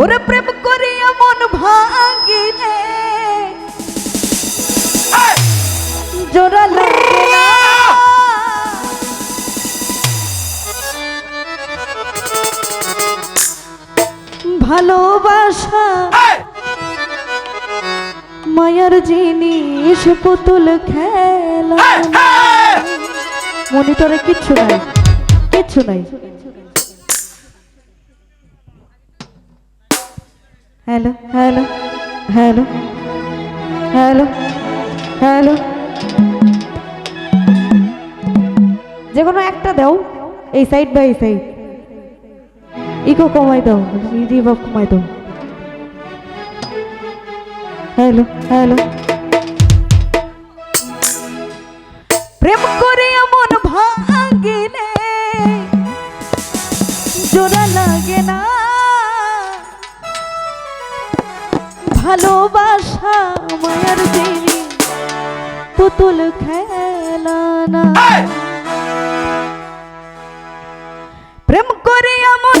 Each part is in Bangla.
ওরে প্রেম করিয়া মন ভাঙিলে। জোড়া লাগে না। ভালোবাসা মায়ার জিনিস পুতুল খেলা। মনিটরে কিচ্ছু নাই কিচ্ছু নাই। Hello hello hello hello hello যে কোনো একটা দাও, এই সাইড বা এই সাইড ইকো কমাই দাও রিভাব কমাই দাও। হ্যালো হ্যালো প্রেম করে এমন ভাঙিলে, জোড়া লাগে না। ভালোবাসা মায়ার দেরি পুতুল খেলা না। প্রেম করে এমন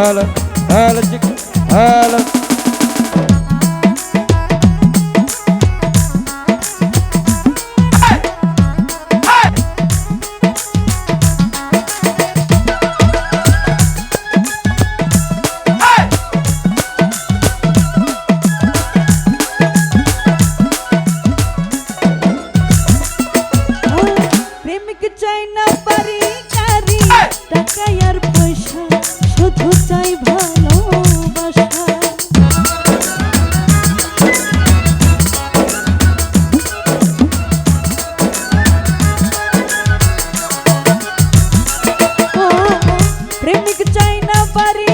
Holla, holla, chicken, holla. Chaina pari kari, takayar pusha. শুধু চাই ভালোবাসা প্রেমিক চাই না পারি